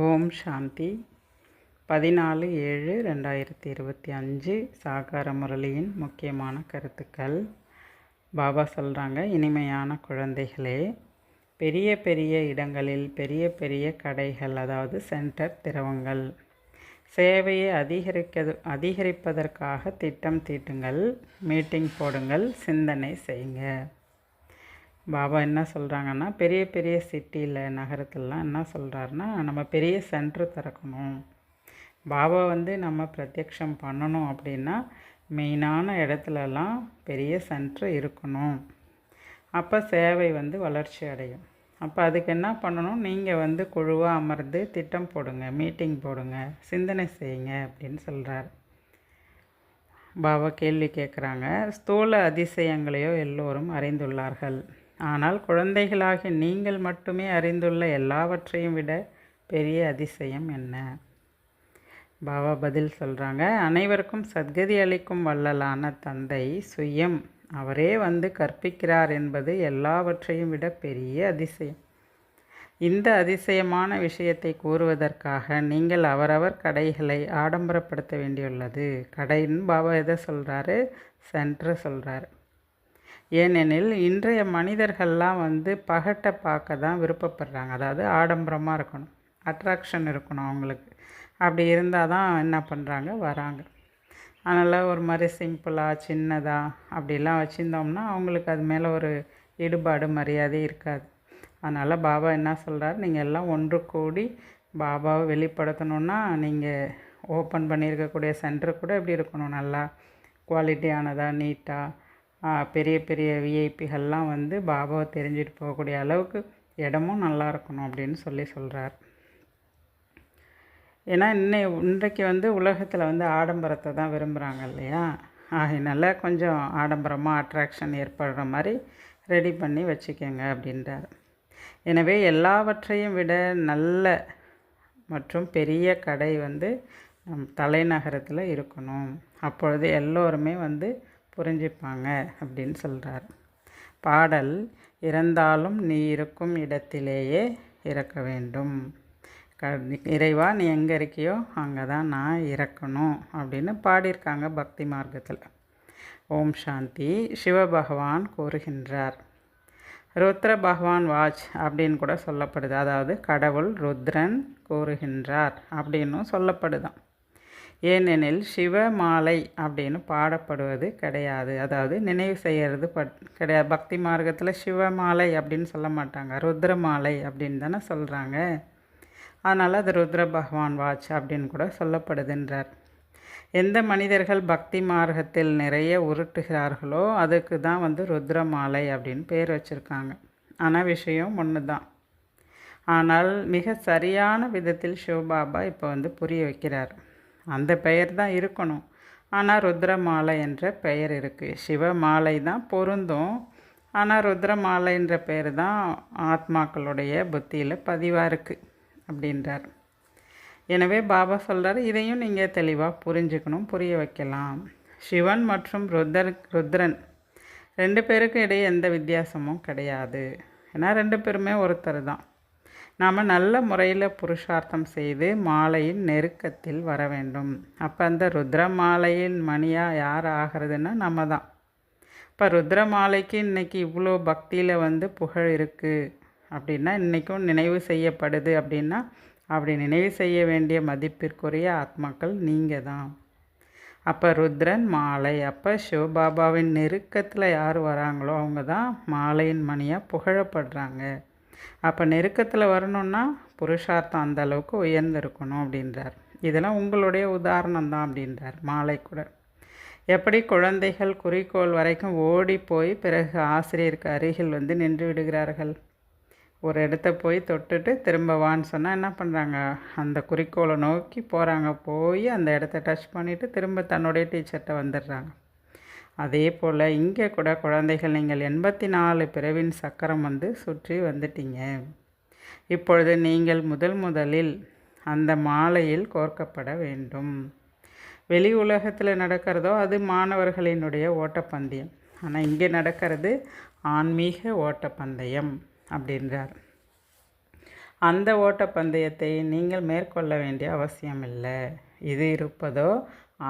ஓம் சாந்தி. பதினாலு ஏழு ரெண்டாயிரத்தி இருபத்தி அஞ்சு சாகார முரளியின் முக்கியமான கருத்துக்கள். பாபா சொல்கிறாங்க இனிமையான குழந்தைகளே பெரிய பெரிய இடங்களில் பெரிய பெரிய கடைகள் அதாவது சென்டர் திறவுங்கள் சேவையை அதிகரிக்க அதிகரிப்பதற்காக திட்டம் தீட்டுங்கள் மீட்டிங் போடுங்கள் சிந்தனை செய்யுங்க. பாபா என்ன சொல்கிறாங்கன்னா பெரிய பெரிய சிட்டியில் நகரத்துலலாம் என்ன சொல்கிறாருன்னா நம்ம பெரிய சென்ட்ரு திறக்கணும். பாபா வந்து நம்ம பிரத்யக்ஷம் பண்ணணும் அப்படின்னா மெயினான இடத்துலலாம் பெரிய சென்ட்ரு இருக்கணும். அப்போ சேவை வந்து வளர்ச்சி அடையும். அப்போ அதுக்கு என்ன பண்ணணும்? நீங்கள் வந்து குழுவாக அமர்ந்து திட்டம் போடுங்க மீட்டிங் போடுங்க சிந்தனை செய்யுங்க அப்படின்னு சொல்கிறார் பாபா கேள்வி கேட்குறாங்க ஸ்தூல அதிசயங்களையோ எல்லோரும் அறிந்துள்ளார்கள். ஆனால் குழந்தைகளாகி நீங்கள் மட்டுமே அறிந்துள்ள எல்லாவற்றையும் விட பெரிய அதிசயம் என்ன? பாபா பதில் சொல்கிறாங்க அனைவருக்கும் சத்கதி அளிக்கும் வள்ளலான தந்தை சுயம். அவரே வந்து கற்பிக்கிறார் என்பது எல்லாவற்றையும் விட பெரிய அதிசயம். இந்த அதிசயமான விஷயத்தை கூறுவதற்காக நீங்கள் அவரவர் கடைகளை ஆடம்பரப்படுத்த வேண்டியுள்ளது. கடைன்னு பாபா எதை சொல்கிறாரு சென்ட்ரு சொல்கிறாரு ஏனெனில் இன்றைய மனிதர்கள்லாம் வந்து பகட்டை பார்க்க தான் விருப்பப்படுறாங்க. அதாவது ஆடம்பரமாக இருக்கணும் அட்ராக்ஷன் இருக்கணும் அவங்களுக்கு. அப்படி இருந்தால் தான் என்ன பண்ணுறாங்க வராங்க. அதனால் ஒரு மாதிரி சிம்பிளாக சின்னதாக அப்படிலாம் வச்சுருந்தோம்னா அவங்களுக்கு அது மேலே ஒரு ஈடுபாடு மரியாதை இருக்காது. அதனால் பாபா என்ன சொல்கிறார் நீங்கள் எல்லாம் ஒன்று கூடி பாபாவை வெளிப்படுத்தணுன்னா நீங்கள் ஓப்பன் பண்ணியிருக்கக்கூடிய சென்டர் கூட எப்படி இருக்கணும். நல்லா குவாலிட்டியானதாக நீட்டாக பெரிய பெரிய விஐபிகள்லாம் வந்து பாபாவை தெரிஞ்சுட்டு போகக்கூடிய அளவுக்கு இடமும் நல்லா இருக்கணும் அப்படின்னு சொல்லி சொல்கிறார் ஏன்னா இன்னை இன்றைக்கு வந்து உலகத்தில் வந்து ஆடம்பரத்தை தான் விரும்புகிறாங்க இல்லையா? ஆகையினால கொஞ்சம் ஆடம்பரமாக அட்ராக்ஷன் ஏற்படுற மாதிரி ரெடி பண்ணி வச்சுக்கோங்க அப்படின்றார். எனவே எல்லாவற்றையும் விட நல்ல மற்றும் பெரிய கடை வந்து நம் தலைநகரத்தில் இருக்கணும். அப்பொழுது எல்லோருமே வந்து புரிஞ்சுப்பாங்க அப்படின்னு சொல்கிறார் பாடல் இறந்தாலும் நீ இருக்கும் இடத்திலேயே இறக்க வேண்டும். இறைவா நீ எங்கே இருக்கியோ அங்கே தான் நான் இறக்கணும். அப்படின்னு பாடியிருக்காங்க பக்தி மார்க்கத்தில். ஓம் சாந்தி சிவபகவான் கூறுகின்றார். ருத்ர பகவான் வாட்ச் அப்படின்னு கூட சொல்லப்படுது. அதாவது கடவுள் ருத்ரன் கூறுகின்றார் அப்படின்னும் சொல்லப்படுதான். ஏனெனில் சிவ மாலை அப்படின்னு பாடப்படுவது கிடையாது. அதாவது நினைவு செய்கிறது பட் கிடையாது. பக்தி மார்க்கத்தில் சிவ மாலை அப்படின்னு சொல்ல மாட்டாங்க. ருத்ர மாலை அப்படின்னு தானே சொல்கிறாங்க அதனால் அது ருத்ர பகவான் வாட்ச் அப்படின்னு கூட சொல்லப்படுதுன்றார். எந்த மனிதர்கள் பக்தி மார்க்கத்தில் நிறைய உருட்டுகிறார்களோ அதுக்கு தான் வந்து ருத்ர மாலை அப்படின்னு பேர் வச்சுருக்காங்க. ஆனால் விஷயம் ஒன்று தான் ஆனால் மிக சரியான விதத்தில் சிவபாபா இப்போ வந்து புரிய வைக்கிறார். அந்த பெயர் தான் இருக்கணும். ஆனால் ருத்ரமாலை என்ற பெயர் இருக்குது சிவ மாலை தான் பொருந்தும். ஆனால் ருத்ரமாலைன்ற பெயர் தான் ஆத்மாக்களுடைய புத்தியில் பதிவாக இருக்குது அப்படின்றார். எனவே பாபா சொல்கிறார் இதையும் நீங்கள் தெளிவாக புரிஞ்சுக்கணும் புரிய வைக்கலாம். சிவன் மற்றும் ருத்ர ருத்ரன் ரெண்டு பேருக்கும் இடையே எந்த வித்தியாசமும் கிடையாது. ஏன்னா ரெண்டு பேருமே ஒருத்தர் தான் நாம் நல்ல முறையில் புருஷார்த்தம் செய்து மாலையின் நெருக்கத்தில் வர வேண்டும். அப்போ அந்த ருத்ர மாலையின் மணியாக யார் ஆகிறதுன்னா நம்ம தான். இப்போ ருத்ர மாலைக்கு இன்றைக்கி இவ்வளோ பக்தியில் வந்து புகழ் இருக்குது அப்படின்னா இன்றைக்கும் நினைவு செய்யப்படுது அப்படின்னா அப்படி நினைவு செய்ய வேண்டிய மதிப்பிற்குரிய ஆத்மாக்கள் நீங்கள் தான். அப்போ ருத்ரன் மாலை அப்போ சிவபாபாவின் நெருக்கத்தில் யார் வராங்களோ அவங்க தான் மாலையின் மணியாக புகழப்படுறாங்க. அப்போ நெருக்கத்தில் வரணுன்னா புருஷார்த்தம் அந்த அளவுக்கு உயர்ந்திருக்கணும் அப்படின்றார். இதெல்லாம் உங்களுடைய உதாரணம் தான் அப்படின்றார் மாலை கூட எப்படி குழந்தைகள் குறிக்கோள் வரைக்கும் ஓடி போய் பிறகு ஆசிரியருக்கு அருகில் வந்து நின்று விடுகிறார்கள்? ஒரு இடத்த போய் தொட்டுட்டு திரும்ப வான்னு சொன்னால் என்ன பண்ணுறாங்க அந்த குறிக்கோளை நோக்கி போகிறாங்க போய் அந்த இடத்த டச் பண்ணிவிட்டு திரும்ப தன்னுடைய டீச்சர்கிட்ட வந்துடுறாங்க. அதே போல் இங்கே கூட குழந்தைகள் நீங்கள் எண்பத்தி நாலு பிறவின் சக்கரம் வந்து சுற்றி வந்துட்டீங்க. இப்பொழுது நீங்கள் முதல் முதலில் அந்த மாலையில் கோர்க்கப்பட வேண்டும். வெளி உலகத்தில் நடக்கிறதோ அது மாணவர்களினுடைய ஓட்டப்பந்தயம். ஆனால் இங்கே நடக்கிறது ஆன்மீக ஓட்டப்பந்தயம் அப்படின்றார். அந்த ஓட்டப்பந்தயத்தை நீங்கள் மேற்கொள்ள வேண்டிய அவசியம் இல்லை இது இருப்பதோ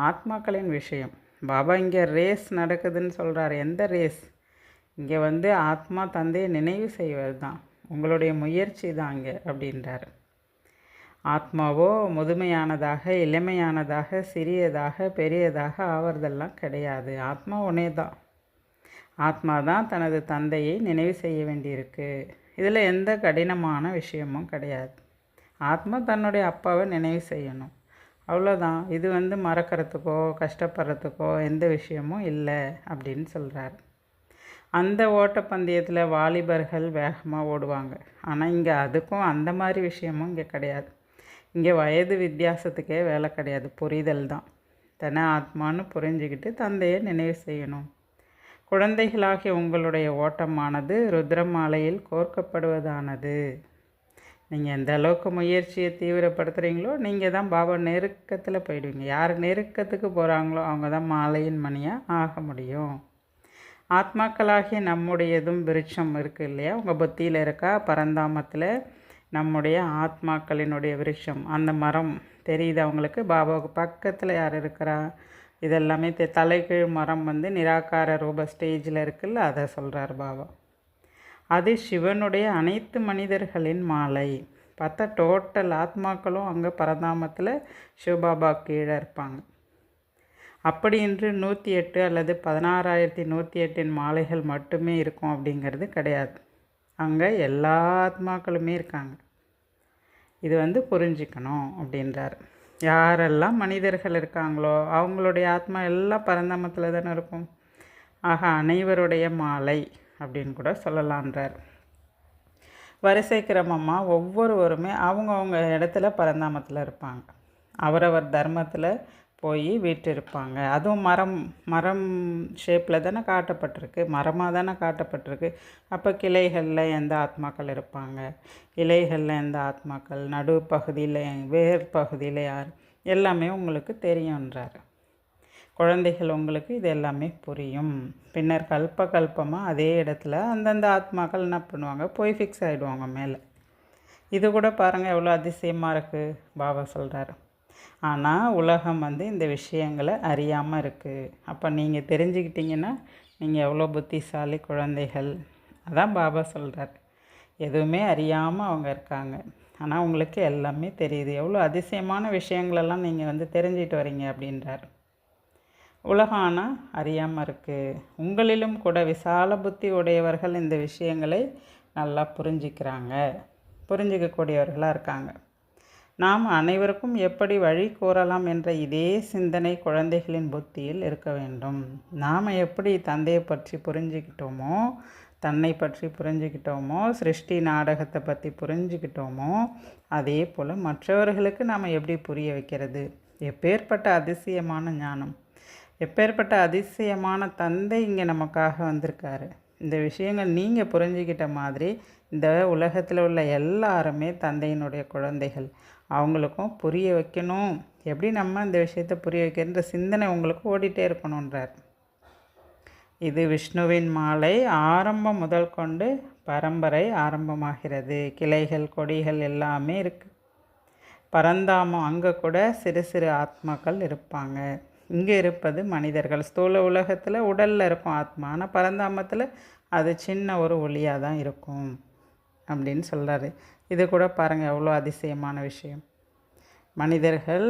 ஆத்மாக்களின் விஷயம். பாபா இங்கே ரேஸ் நடக்குதுன்னு சொல்கிறார் எந்த ரேஸ் இங்கே வந்து ஆத்மா தந்தையை நினைவு செய்வது தான் உங்களுடைய முயற்சி தான் இங்கே அப்படின்றார். ஆத்மாவோ முதுமையானதாக இளமையானதாக சிறியதாக பெரியதாக ஆவறதெல்லாம் கிடையாது. ஆத்மா ஒன்றே தான் ஆத்மா தான் தனது தந்தையை நினைவு செய்ய வேண்டியிருக்கு. இதில் எந்த கடினமான விஷயமும் கிடையாது. ஆத்மா தன்னுடைய அப்பாவை நினைவு செய்யணும். அவ்வளோதான் இது வந்து மறக்கிறதுக்கோ கஷ்டப்படுறதுக்கோ எந்த விஷயமும் இல்லை அப்படின்னு சொல்கிறார் அந்த ஓட்டப்பந்தயத்தில் வாலிபர்கள் வேகமாக ஓடுவாங்க. ஆனால் இங்கே அதுக்கும் அந்த மாதிரி விஷயமும் இங்கே கிடையாது. இங்கே வயது வித்தியாசத்துக்கே வேலை கிடையாது. புரிதல் தான். தன ஆத்மான்னு புரிஞ்சுக்கிட்டு தந்தையை நினைவு செய்யணும். குழந்தைகளாகிய உங்களுடைய ஓட்டமானது ருத்ரமாலையில் கோர்க்கப்படுவதானது. நீங்கள் எந்த அளவுக்கு முயற்சியை தீவிரப்படுத்துகிறீங்களோ நீங்கள் தான் பாபா நெருக்கத்தில் போயிடுவீங்க. யார் நெருக்கத்துக்கு போகிறாங்களோ அவங்க தான் மாலையின் மணியாக ஆக முடியும். ஆத்மாக்களாகிய நம்முடையதும் விருட்சம் இருக்குது இல்லையா? உங்கள் புத்தியில் இருக்கா? பரந்தாமத்தில் நம்முடைய ஆத்மாக்களினுடைய விருட்சம். அந்த மரம் தெரியுது அவங்களுக்கு பாபாவுக்கு பக்கத்தில் யார் இருக்கிறா? இதெல்லாமே தெ தலைகீழ் மரம் வந்து நிராகார ரூப ஸ்டேஜில் இருக்குல்ல அதை சொல்கிறார் பாபா. அது சிவனுடைய அனைத்து மனிதர்களின் மாலை. பார்த்தா டோட்டல் ஆத்மாக்களும் அங்கே பரந்தாமத்தில் சிவபாபா கீழே இருப்பாங்க. அப்படி என்று நூற்றி எட்டு அல்லது பதினாறாயிரத்தி நூற்றி எட்டின் மாலைகள் மட்டுமே இருக்கும் அப்படிங்கிறது கிடையாது. அங்கே எல்லா ஆத்மாக்களுமே இருக்காங்க. இது வந்து புரிஞ்சிக்கணும் அப்படின்றார். யாரெல்லாம் மனிதர்கள் இருக்காங்களோ அவங்களுடைய ஆத்மா எல்லாம் பரந்தாமத்தில் தானே இருக்கும். ஆக அனைவருடைய மாலை அப்படின்னு கூட சொல்லலான்றார். வரிசை கிரமமாக ஒவ்வொருவருமே அவங்கவுங்க இடத்துல பரந்தாமத்தில் இருப்பாங்க. அவரவர் தர்மத்தில் போய் வீற்றிருப்பாங்க. அதுவும் மரம் மரம் ஷேப்பில் தானே காட்டப்பட்டிருக்கு. மரமாக தானே காட்டப்பட்டிருக்கு. அப்போ கிளைகளில் எந்த ஆத்மாக்கள் இருப்பாங்க? இலைகளில் எந்த ஆத்மாக்கள்? நடு பகுதியில் வேர் பகுதியில் யார்? எல்லாமே உங்களுக்கு தெரியுன்றார் குழந்தைகள் உங்களுக்கு இது எல்லாமே புரியும். பின்னர் கல்ப கல்பமாக அதே இடத்துல அந்தந்த ஆத்மாக்கள் என்ன பண்ணுவாங்க? போய் ஃபிக்ஸ் ஆகிடுவாங்க மேலே. இது கூட பாருங்கள் எவ்வளோ அதிசயமாக இருக்குது பாபா சொல்கிறாரு ஆனால் உலகம் வந்து இந்த விஷயங்களை அறியாமல் இருக்குது அப்போ நீங்கள் தெரிஞ்சுக்கிட்டிங்கன்னா நீங்கள் எவ்வளோ புத்திசாலி குழந்தைகள். அதான் பாபா சொல்கிறார் எதுவுமே அறியாமல் அவங்க இருக்காங்க. ஆனால் உங்களுக்கு எல்லாமே தெரியுது. எவ்வளோ அதிசயமான விஷயங்களெல்லாம் நீங்கள் வந்து தெரிஞ்சிட்டு வரீங்க அப்படின்றார். உலகம் ஆனால் அறியாமல் இருக்குது உங்களிலும் கூட விசால புத்தி உடையவர்கள் இந்த விஷயங்களை நல்லா புரிஞ்சிக்கிறாங்க. புரிஞ்சிக்கக்கூடியவர்களாக இருக்காங்க. நாம் அனைவருக்கும் எப்படி வழி கூறலாம் என்ற இதே சிந்தனை குழந்தைகளின் புத்தியில் இருக்க வேண்டும். நாம் எப்படி தந்தையை பற்றி புரிஞ்சுக்கிட்டோமோ தன்னை பற்றி புரிஞ்சுக்கிட்டோமோ சிருஷ்டி நாடகத்தை பற்றி புரிஞ்சுக்கிட்டோமோ அதே போல் மற்றவர்களுக்கு நாம் எப்படி புரிய வைக்கிறது? எப்பேற்பட்ட அதிசயமான ஞானம். எப்பேற்பட்ட அதிசயமான தந்தை இங்கே நமக்காக வந்திருக்காரு. இந்த விஷயங்கள் நீங்கள் புரிஞ்சுக்கிட்ட மாதிரி இந்த உலகத்தில் உள்ள எல்லாருமே தந்தையினுடைய குழந்தைகள். அவங்களுக்கும் புரிய வைக்கணும். எப்படி நம்ம இந்த விஷயத்தை புரிய வைக்கின்ற சிந்தனை உங்களுக்கு ஓடிட்டே இருக்கணுன்றார் இது விஷ்ணுவின் மாலை ஆரம்பம் முதல் கொண்டு பரம்பரை ஆரம்பமாகிறது. கிளைகள் கொடிகள் எல்லாமே இருக்குது பரந்தாமம் அங்கே கூட சிறு சிறு ஆத்மாக்கள் இருப்பாங்க. இங்கே இருப்பது மனிதர்கள். ஸ்தூல உலகத்தில் உடலில் இருக்கும் ஆத்மா. ஆனால் பரந்தாமத்தில் அது சின்ன ஒரு ஒளியாக தான் இருக்கும் அப்படின்னு சொல்கிறாரு இது கூட பாருங்கள் எவ்வளோ அதிசயமான விஷயம். மனிதர்கள்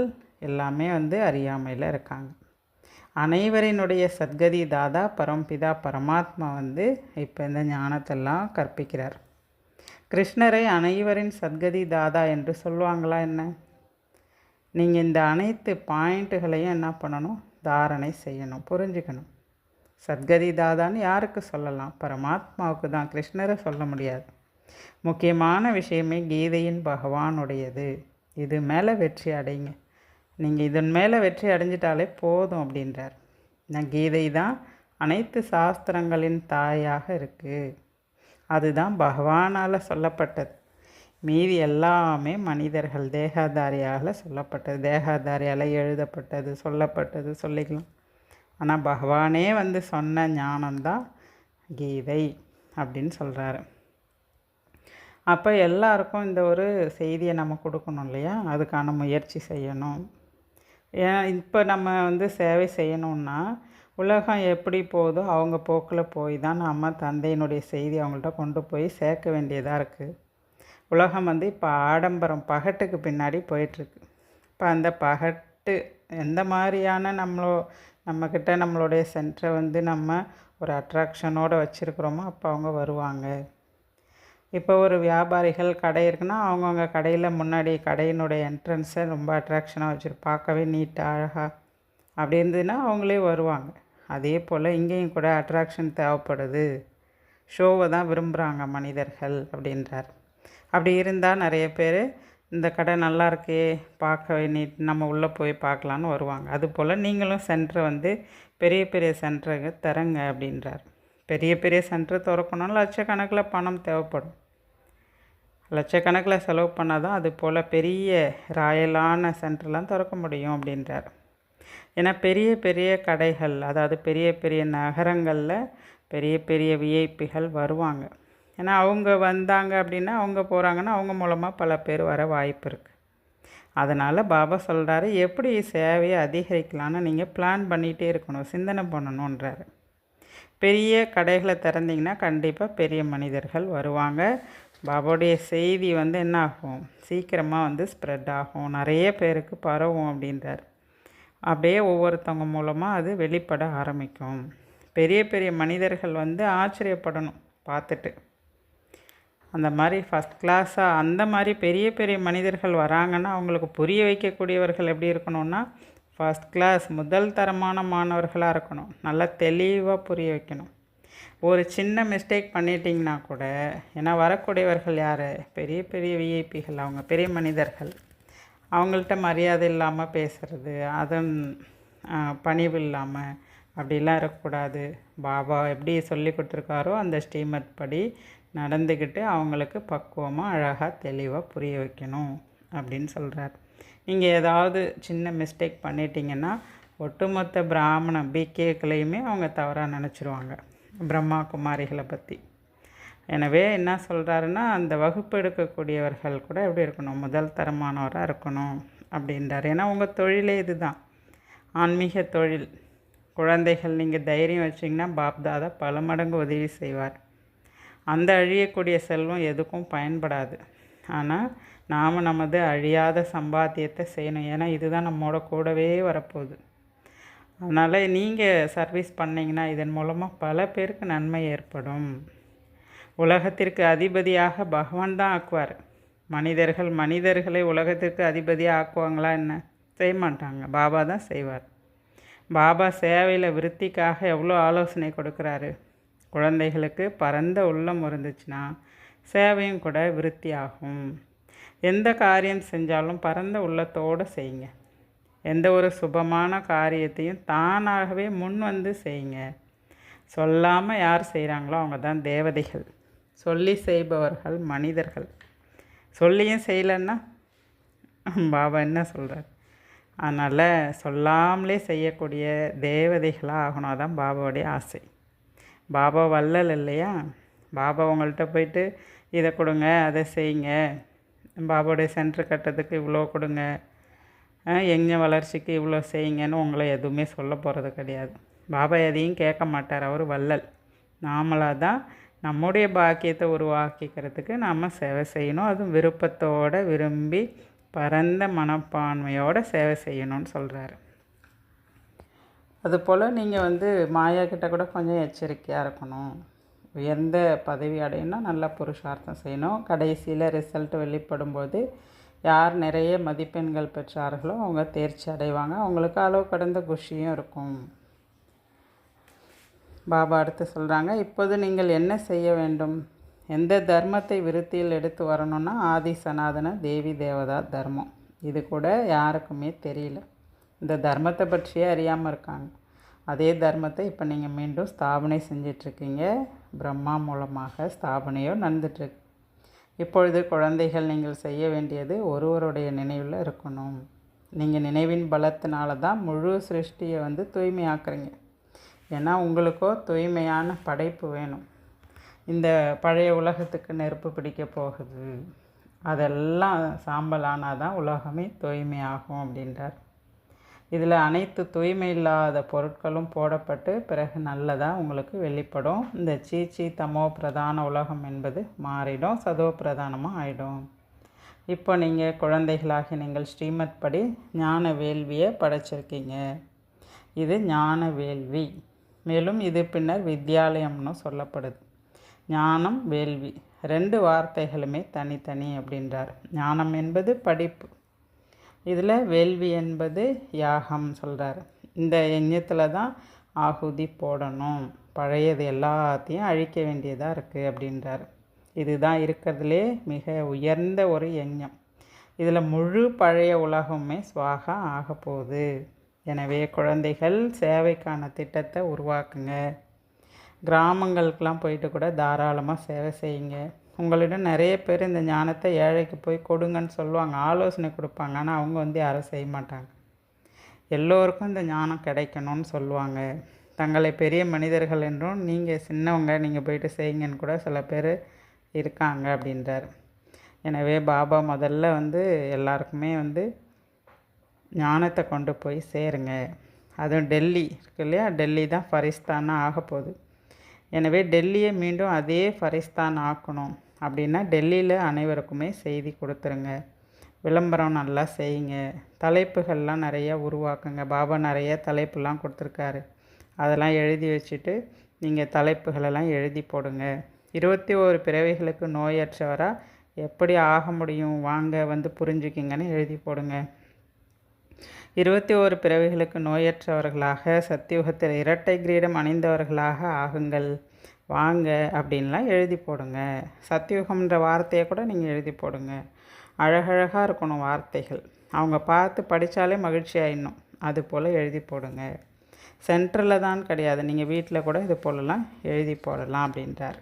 எல்லாமே வந்து அறியாமையில் இருக்காங்க. அனைவரினுடைய சத்கதி தாதா பரம்பிதா பரமாத்மா வந்து இப்போ இந்த ஞானத்தெல்லாம் கற்பிக்கிறார். கிருஷ்ணரை அனைவரின் சத்கதி தாதா என்று சொல்லுவாங்களா என்ன? நீங்கள் இந்த அனைத்து பாயிண்ட்டுகளையும் என்ன பண்ணணும்? தாரணை செய்யணும். புரிஞ்சுக்கணும். சத்கதி தாதான்னு யாருக்கு சொல்லலாம்? பரமாத்மாவுக்கு தான். கிருஷ்ணரை சொல்ல முடியாது. முக்கியமான விஷயமே கீதையின் பகவானுடையது. இது மேலே வெற்றி அடைங்க. நீங்கள் இதன் மேலே வெற்றி அடைஞ்சிட்டாலே போதும் அப்படின்றார். நான் கீதை தான் அனைத்து சாஸ்திரங்களின் தாயாக இருக்குது அதுதான் பகவானால் சொல்லப்பட்டது. மீதி எல்லாமே மனிதர்கள் தேகாதாரியால் சொல்லப்பட்டது. தேகாதாரியால் எழுதப்பட்டது சொல்லப்பட்டது சொல்லிக்கலாம். ஆனால் பகவானே வந்து சொன்ன ஞானம்தான் கீதை அப்படின்னு சொல்கிறாரு அப்போ எல்லாருக்கும் இந்த ஒரு செய்தியை நம்ம கொடுக்கணும் இல்லையா? அதுக்கான முயற்சி செய்யணும். ஏன் இப்போ நம்ம வந்து சேவை செய்யணும்னா உலகம் எப்படி போதோ அவங்க போக்கில் போய் தான் நம்ம தந்தையினுடைய செய்தி அவங்கள்ட்ட கொண்டு போய் சேர்க்க வேண்டியதாக இருக்குது உலகம் வந்து இப்போ ஆடம்பரம் பகட்டுக்கு பின்னாடி போயிட்டுருக்கு. இப்போ அந்த பகட்டு எந்த மாதிரியான நம்மளோ நம்மக்கிட்ட நம்மளுடைய சென்டரை வந்து நம்ம ஒரு அட்ராக்ஷனோடு வச்சுருக்குறோமோ அப்போ அவங்க வருவாங்க. இப்போ ஒரு வியாபாரிகள் கடை இருக்குன்னா அவங்கவுங்க கடையில் முன்னாடி கடையினுடைய என்ட்ரன்ஸை ரொம்ப அட்ராக்ஷனாக வச்சுரு பார்க்கவே நீட்டாக அழகாக அப்படி இருந்ததுன்னா அவங்களே வருவாங்க. அதே போல் இங்கேயும் கூட அட்ராக்ஷன் தேவைப்படுது. ஷோவை தான் விரும்புகிறாங்க மனிதர்கள் அப்படின்றார். அப்படி இருந்தால் நிறைய பேர் இந்த கடை நல்லா இருக்கே பார்க்க நீட் நம்ம உள்ளே போய் பார்க்கலான்னு வருவாங்க. அதுபோல் நீங்களும் சென்டரை வந்து பெரிய பெரிய சென்டருக்கு தரங்க அப்படின்றார். பெரிய பெரிய சென்டர் திறக்கணும்னா லட்சக்கணக்கில் பணம் தேவைப்படும். லட்சக்கணக்கில் செலவு பண்ணால் தான் அது போல் பெரிய ராயலான சென்டர்லாம் திறக்க முடியும் அப்படின்றார். ஏன்னா பெரிய பெரிய கடைகள் அதாவது பெரிய பெரிய நகரங்களில் பெரிய பெரிய விஐபிகள் வருவாங்க. ஏன்னா அவங்க வந்தாங்க அப்படின்னா அவங்க போகிறாங்கன்னா அவங்க மூலமாக பல பேர் வர வாய்ப்பு இருக்குது அதனால் பாபா சொல்கிறாரு எப்படி சேவையை அதிகரிக்கலான்னு நீங்கள் பிளான் பண்ணிகிட்டே இருக்கணும் சிந்தனை பண்ணணுன்றாரு பெரிய கடைகளை திறந்தீங்கன்னா கண்டிப்பாக பெரிய மனிதர்கள் வருவாங்க. பாபாவுடைய செய்தி வந்து என்ன ஆகும் சீக்கிரமாக வந்து ஸ்ப்ரெட் ஆகும். நிறைய பேருக்கு பரவும் அப்படின்றார். அப்படியே ஒவ்வொருத்தவங்க மூலமாக அது வெளிப்பட ஆரம்பிக்கும். பெரிய பெரிய மனிதர்கள் வந்து ஆச்சரியப்படணும் பார்த்துட்டு. அந்த மாதிரி ஃபஸ்ட் கிளாஸாக அந்த மாதிரி பெரிய பெரிய மனிதர்கள் வராங்கன்னா அவங்களுக்கு புரிய வைக்கக்கூடியவர்கள் எப்படி இருக்கணும்னா ஃபஸ்ட் கிளாஸ் முதல் தரமான மாணவர்களாக இருக்கணும். நல்லா தெளிவாக புரிய வைக்கணும். ஒரு சின்ன மிஸ்டேக் பண்ணிட்டிங்கன்னா கூட ஏன்னா வரக்கூடியவர்கள் யார்? பெரிய பெரிய விஐபிகள் அவங்க பெரிய மனிதர்கள். அவங்கள்ட்ட மரியாதை இல்லாமல் பேசுகிறது அதன் பணிவு இல்லாமல் அப்படிலாம் இருக்கக்கூடாது. பாபா எப்படி சொல்லி கொடுத்துருக்காரோ அந்த ஸ்ரீமத் படி நடந்துக்கிட்டு அவங்களுக்கு பக்குவமாக அழகாக தெளிவாக புரிய வைக்கணும் அப்படின்னு சொல்கிறார் நீங்கள் ஏதாவது சின்ன மிஸ்டேக் பண்ணிட்டீங்கன்னா ஒட்டுமொத்த பிராமண பிகேக்களையுமே அவங்க தவறாக நினச்சிருவாங்க பிரம்மா குமாரிகளை பற்றி எனவே என்ன சொல்கிறாருன்னா அந்த வகுப்பு எடுக்கக்கூடியவர்கள் கூட எப்படி இருக்கணும் முதல் தரமானவராக இருக்கணும் அப்படின்றார். ஏன்னா உங்கள் தொழிலே இதுதான். ஆன்மீக தொழில். குழந்தைகள் நீங்கள் தைரியம் வச்சிங்கன்னா பாப்தாதா பல மடங்கு உதவி செய்வார். அந்த அழியக்கூடிய செல்வம் எதுக்கும் பயன்படாது. ஆனால் நாம் நமது அழியாத சம்பாத்தியத்தை செய்யணும். ஏன்னா இதுதான் நம்மோட கூடவே வரப்போகுது. அதனால் நீங்கள் சர்வீஸ் பண்ணிங்கன்னா இதன் மூலமாக பல பேருக்கு நன்மை ஏற்படும். உலகத்திற்கு அதிபதியாக பகவான் தான் ஆக்குவார். மனிதர்கள் மனிதர்களை உலகத்திற்கு அதிபதியாக ஆக்குவாங்களா என்ன? செய்ய மாட்டாங்க. பாபா தான் செய்வார். பாபா சேவையில் விருத்திக்காக எவ்வளோ ஆலோசனை கொடுக்குறாரு? குழந்தைகளுக்கு பரந்த உள்ளம் இருந்துச்சுன்னா சேவையும் கூட விருத்தி ஆகும் எந்த காரியம் செஞ்சாலும் பரந்த உள்ளத்தோடு செய்யுங்க. எந்த ஒரு சுபமான காரியத்தையும் தானாகவே முன் வந்து செய்யுங்க. சொல்லாமல் யார் செய்கிறாங்களோ அவங்க தான் தேவதைகள். சொல்லி செய்பவர்கள் மனிதர்கள். சொல்லியும் செய்யலைன்னா பாபா என்ன சொல்கிறார் அதனால் சொல்லாமலே செய்யக்கூடிய தேவதைகளாக ஆகணும் அதான் பாபாவுடைய ஆசை. பாபா வள்ளல் இல்லையா? பாபா உங்கள்கிட்ட போயிட்டு இதை கொடுங்க அதை செய்யுங்க. பாபாவுடைய சென்டர் கட்டுறதுக்கு இவ்வளோ கொடுங்க. எங்கள் வளர்ச்சிக்கு இவ்வளோ செய்யுங்கன்னு உங்களை எதுவுமே சொல்ல போகிறது கிடையாது. பாபா எதையும் கேட்க மாட்டார். அவர் வள்ளல் நாமளாக தான் நம்முடைய பாக்கியத்தை உருவாக்கிக்கிறதுக்கு நாம் சேவை செய்யணும். அதுவும் விருப்பத்தோடு விரும்பி பரந்த மனப்பான்மையோடு சேவை செய்யணும்னு சொல்கிறாரு அதுபோல் நீங்கள் வந்து மாயா கிட்ட கூட கொஞ்சம் எச்சரிக்கையாக இருக்கணும். உயர்ந்த பதவி அடையணும்னா நல்லா புருஷார்த்தம் செய்யணும். கடைசியில் ரிசல்ட் வெளிப்படும்போது யார் நிறைய மதிப்பெண்கள் பெற்றார்களோ அவங்க தேர்ச்சி அடைவாங்க. அவங்களுக்கு அளவு கடந்த குஷியும் இருக்கும். பாபா அடுத்து சொல்கிறாங்க இப்போது நீங்கள் என்ன செய்ய வேண்டும்? எந்த தர்மத்தை விருத்தியில் எடுத்து வரணும்னா ஆதி சனாதன தேவி தேவதா தர்மம். இது கூட யாருக்குமே தெரியல. இந்த தர்மத்தை பற்றியே அறியாமல் இருக்காங்க. அதே தர்மத்தை இப்போ நீங்கள் மீண்டும் ஸ்தாபனை செஞ்சிட்ருக்கீங்க. பிரம்மா மூலமாக ஸ்தாபனையோ நடந்துட்டுருக்கு இப்பொழுது குழந்தைகள் நீங்கள் செய்ய வேண்டியது ஒருவருடைய நினைவில் இருக்கணும். நீங்கள் நினைவின் பலத்தினால தான் முழு சிருஷ்டியை வந்து தூய்மையாக்குறீங்க. ஏன்னா உங்களுக்கோ தூய்மையான படைப்பு வேணும். இந்த பழைய உலகத்துக்கு நெருப்பு பிடிக்க போகுது. அதெல்லாம் சாம்பல் ஆனால் தான் உலகமே தூய்மையாகும் அப்படின்றார். இதில் அனைத்து தூய்மை இல்லாத பொருட்களும் போடப்பட்டு பிறகு நல்லதாக உங்களுக்கு வெளிப்படும். இந்த சீச்சி தமோ பிரதான உலகம் என்பது மாறிடும் சதோ பிரதானமாக ஆகிடும் இப்போ நீங்கள் குழந்தைகளாகி நீங்கள் ஸ்ரீமத் படி ஞான வேள்வியை படைச்சிருக்கீங்க. இது ஞான வேள்வி. மேலும் இது பின்னர் வித்யாலயம்னு சொல்லப்படுது. ஞானம் வேள்வி. ரெண்டு வார்த்தைகளுமே தனித்தனி அப்படின்றார். ஞானம் என்பது படிப்பு. இதில் வேள்வி என்பது யாகம் சொல்கிறார் இந்த யஜ்யத்தில் தான் ஆகுதி போடணும். பழையது எல்லாத்தையும் அழிக்க வேண்டியதாக இருக்குது அப்படின்றார். இதுதான் இருக்கிறதுலே மிக உயர்ந்த ஒரு யஞ்ஞம் இதில் முழு பழைய உலகமே சுவாகா ஆக போகுது. எனவே குழந்தைகள் சேவைக்கான திட்டத்தை உருவாக்குங்க. கிராமங்களுக்கெலாம் போயிட்டு கூட தாராளமாக சேவை செய்யுங்க. உங்களிடம் நிறைய பேர் இந்த ஞானத்தை ஏழைக்கு போய் கொடுங்கன்னு சொல்லுவாங்க ஆலோசனை கொடுப்பாங்க. ஆனால் அவங்க வந்து யாரும் செய்ய மாட்டாங்க. எல்லோருக்கும் இந்த ஞானம் கிடைக்கணும்னு சொல்லுவாங்க. தங்களை பெரிய மனிதர்கள் என்றும் நீங்கள் சின்னவங்க நீங்கள் போயிட்டு செய்யுங்கன்னு கூட சில பேர் இருக்காங்க அப்படின்றார். எனவே பாபா முதல்ல வந்து எல்லாருக்குமே வந்து ஞானத்தை கொண்டு போய் சேருங்க. அதுவும் டெல்லி இருக்கு இல்லையா? டெல்லி தான் ஃபரிஸ்தானாக ஆக போகுது எனவே டெல்லியை மீண்டும் அதே ஃபரிஸ்தான் ஆக்கணும். அப்படின்னா டெல்லியில் அனைவருக்குமே செய்தி கொடுத்துருங்க. விளம்பரம் நல்லா செய்யுங்க. தலைப்புகள்லாம் நிறையா உருவாக்குங்க. பாபா நிறைய தலைப்புலாம் கொடுத்துருக்காரு. அதெல்லாம் எழுதி வச்சுட்டு நீங்கள் தலைப்புகளெல்லாம் எழுதி போடுங்க. இருபத்தி ஒரு பிறவைகளுக்கு நோயற்றவராக எப்படி ஆக முடியும்? வாங்க வந்து புரிஞ்சுக்கிங்கன்னு எழுதி போடுங்க. இருபத்தி ஒரு பிறவிகளுக்கு நோயற்றவர்களாக சத்தியுகத்தில் இரட்டை கிரீடம் அணிந்தவர்களாக ஆகுங்கள். வாங்க அப்படின்லாம் எழுதி போடுங்க. சத்தியுகம்ன்ற வார்த்தையை கூட நீங்கள் எழுதி போடுங்க. அழகழகாக இருக்கணும் வார்த்தைகள். அவங்க பார்த்து படித்தாலே மகிழ்ச்சி ஆயிடணும். அது போல் எழுதி போடுங்க. சென்டரில் தான் கிடையாது. நீங்கள் வீட்டில் கூட இது போலலாம் எழுதி போடலாம் அப்படின்றார்.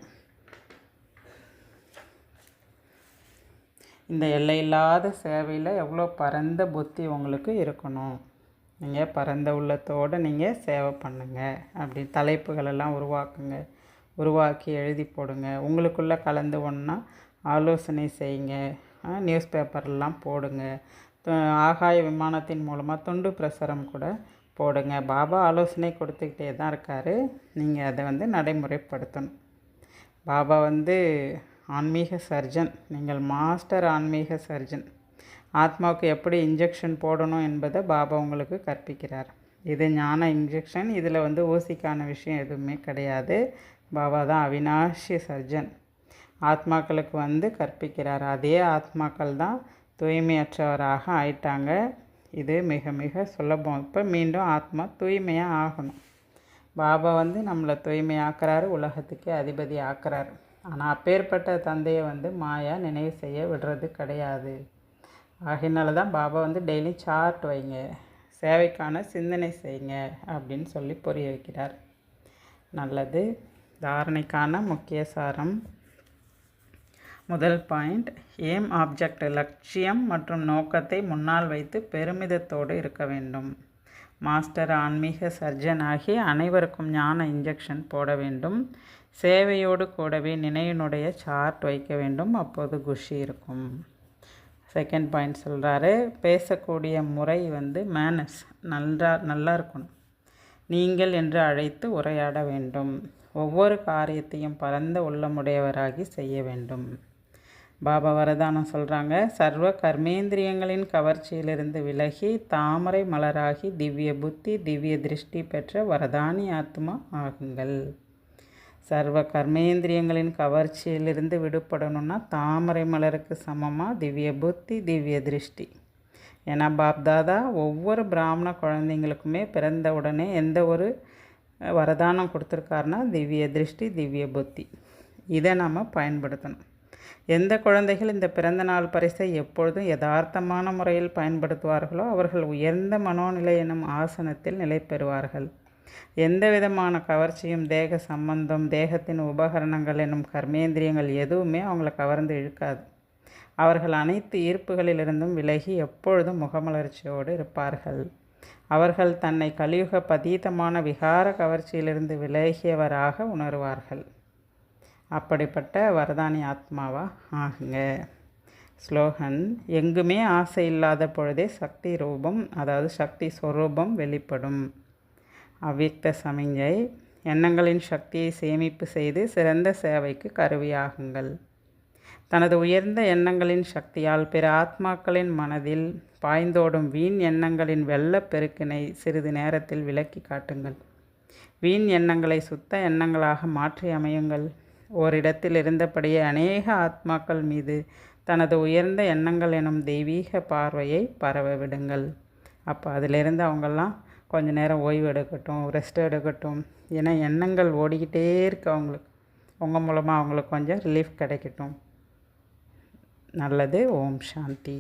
இந்த எல்லையில்லாத சேவையில் எவ்வளோ பரந்த புத்தி உங்களுக்கு இருக்கணும். நீங்கள் பரந்த உள்ளத்தோடு நீங்கள் சேவை பண்ணுங்கள் அப்படி தலைப்புகளெல்லாம் உருவாக்குங்க. உருவாக்கி எழுதி போடுங்க. உங்களுக்குள்ளே கலந்து ஒன்றா ஆலோசனை செய்யுங்க. நியூஸ் பேப்பர்லாம் போடுங்க. ஆகாய விமானத்தின் மூலமாக தொண்டு பிரசுரம் கூட போடுங்க. பாபா ஆலோசனை கொடுத்துக்கிட்டே தான் இருக்கார். நீங்கள் அதை வந்து நடைமுறைப்படுத்தணும். பாபா வந்து ஆன்மீக சர்ஜன். நீங்கள் மாஸ்டர் ஆன்மீக சர்ஜன். ஆத்மாவுக்கு எப்படி இன்ஜெக்ஷன் போடணும் என்பதை பாபா உங்களுக்கு கற்பிக்கிறார். இது ஞான இன்ஜெக்ஷன் இதில் வந்து ஊசிக்கான விஷயம் எதுவுமே கிடையாது. பாபா தான் அவினாஷி சர்ஜன். ஆத்மாக்களுக்கு வந்து கற்பிக்கிறார். அதே ஆத்மாக்கள் தான் தூய்மையற்றவராக ஆயிட்டாங்க. இது மிக மிக சுலபம். இப்போ மீண்டும் ஆத்மா தூய்மையாக ஆகணும். பாபா வந்து நம்மளை தூய்மையாக்குறாரு உலகத்துக்கே அதிபதி ஆக்குறாரு. ஆனால் அப்பேற்பட்ட தந்தையை வந்து மாயா நினைவு செய்ய விடுறது கிடையாது. ஆகினால தான் பாபா வந்து டெய்லி சார்ட் வைங்க. சேவைக்கான சிந்தனை செய்யுங்க அப்படின்னு சொல்லி புரிய வைக்கிறார். நல்லது. தாரணைக்கான முக்கிய சாரம். முதல் பாயிண்ட் ஏம் ஆப்ஜெக்ட் லட்சியம் மற்றும் நோக்கத்தை முன்னால் வைத்து பெருமிதத்தோடு இருக்க வேண்டும். மாஸ்டர் ஆன்மீக சர்ஜன் ஆகி அனைவருக்கும் ஞான இன்ஜெக்ஷன் போட வேண்டும். சேவையோடு கூடவே நினைவினுடைய சார்ட் வைக்க வேண்டும். அப்போது குஷி இருக்கும். செகண்ட் பாயிண்ட் சொல்கிறாரு பேசக்கூடிய முறை வந்து மேனஸ் நல்லா நல்லா இருக்கணும். நீங்கள் என்று அழைத்து உரையாட வேண்டும். ஒவ்வொரு காரியத்தையும் பரந்த உள்ளமுடையவராகி செய்ய வேண்டும். பாபா வரதானம் சொல்கிறாங்க சர்வ கர்மேந்திரியங்களின் கவர்ச்சியிலிருந்து விலகி தாமரை மலராகி திவ்ய புத்தி திவ்ய திருஷ்டி பெற்ற வரதானி ஆத்மா ஆகுங்கள். சர்வ கர்மேந்திரியங்களின் கவர்ச்சியிலிருந்து விடுபடணும்னா தாமரை மலருக்கு சமமாக திவ்ய புத்தி திவ்ய திருஷ்டி. ஏன்னா பாப்தாதா ஒவ்வொரு பிராமண குழந்தைங்களுக்குமே பிறந்த உடனே எந்த ஒரு வரதானம் கொடுத்துருக்காருனா திவ்ய திருஷ்டி திவ்ய புத்தி. இதை நாம் பயன்படுத்தணும். எந்த குழந்தைகள் இந்த பிறந்த நாள் பரிசை எப்பொழுதும் யதார்த்தமான முறையில் பயன்படுத்துவார்களோ அவர்கள் உயர்ந்த மனோநிலை எனும் ஆசனத்தில் நிலை பெறுவார்கள். எந்த விதமான கவர்ச்சியும் தேக சம்பந்தம் தேகத்தின் உபகரணங்கள் எனும் கர்மேந்திரியங்கள் எதுவுமே அவங்கள கவர்ந்து இழுக்காது. அவர்கள் அனைத்து ஈர்ப்புகளிலிருந்தும் விலகி எப்பொழுதும் முகமலர்ச்சியோடு இருப்பார்கள். அவர்கள் தன்னை கலியுக பதீதமான விகார கவர்ச்சியிலிருந்து விலகியவராக உணர்வார்கள். அப்படிப்பட்ட வரதானி ஆத்மாவா? ஆகுங்க ஸ்லோகன் எங்குமே ஆசை இல்லாத பொழுதே சக்தி ரூபம் அதாவது சக்தி ஸ்வரூபம் வெளிப்படும். அவ்வியக்த சமிஞ்சை எண்ணங்களின் சக்தியை சேமிப்பு செய்து சிறந்த சேவைக்கு கருவியாகுங்கள். தனது உயர்ந்த எண்ணங்களின் சக்தியால் பிற ஆத்மாக்களின் மனதில் பாய்ந்தோடும் வீண் எண்ணங்களின் வெள்ளப்பெருக்கினை சிறிது நேரத்தில் விலக்கி காட்டுங்கள். வீண் எண்ணங்களை சுத்த எண்ணங்களாக மாற்றி அமையுங்கள். ஓரிடத்தில் இருந்தபடியே அநேக ஆத்மாக்கள் மீது தனது உயர்ந்த எண்ணங்கள் எனும் தெய்வீக பார்வையை பரவ விடுங்கள். அப்போ அதிலிருந்து அவங்கெல்லாம் கொஞ்ச நேரம் ஓய்வு எடுக்கட்டும் ரெஸ்ட் எடுக்கட்டும் ஏன்னா எண்ணங்கள் ஓடிக்கிட்டே இருக்கு அவங்களுக்கு. உங்கள் மூலமாக அவங்களுக்கு கொஞ்சம் ரிலீஃப் கிடைக்கட்டும். நல்லது ஓம் சாந்தி.